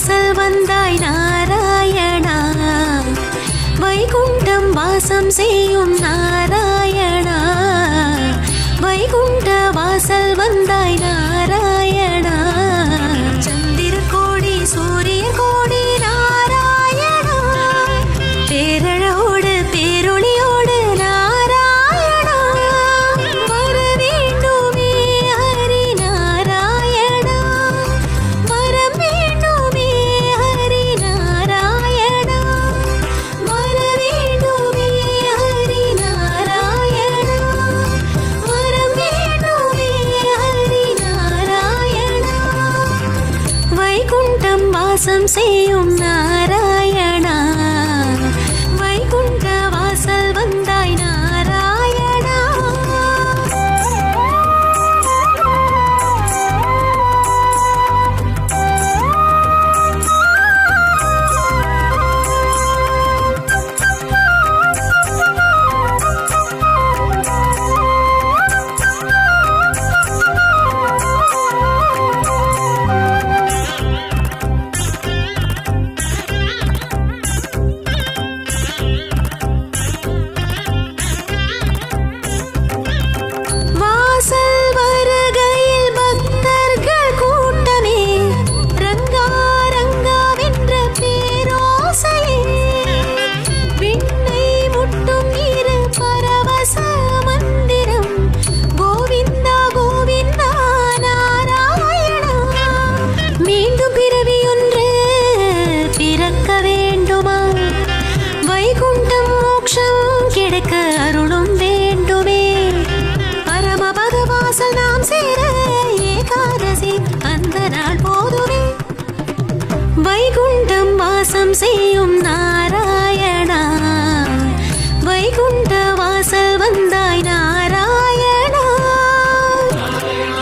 வாசல் வந்தாய் நாராயணா. வைகுண்டம் வாசம் செய்யும் நாராயணா. வைகுண்ட வாசல் வந்தாய் வாசம் செய்யும் நாரா. வாசல் நாம் சேர ஏகாரசி அந்த நாள் போதுமே. வைகுண்டம் வாசம் செய்யும் நாராயணா. வைகுண்ட வாசல் வந்தாய் நாராயணா. நாராயணா.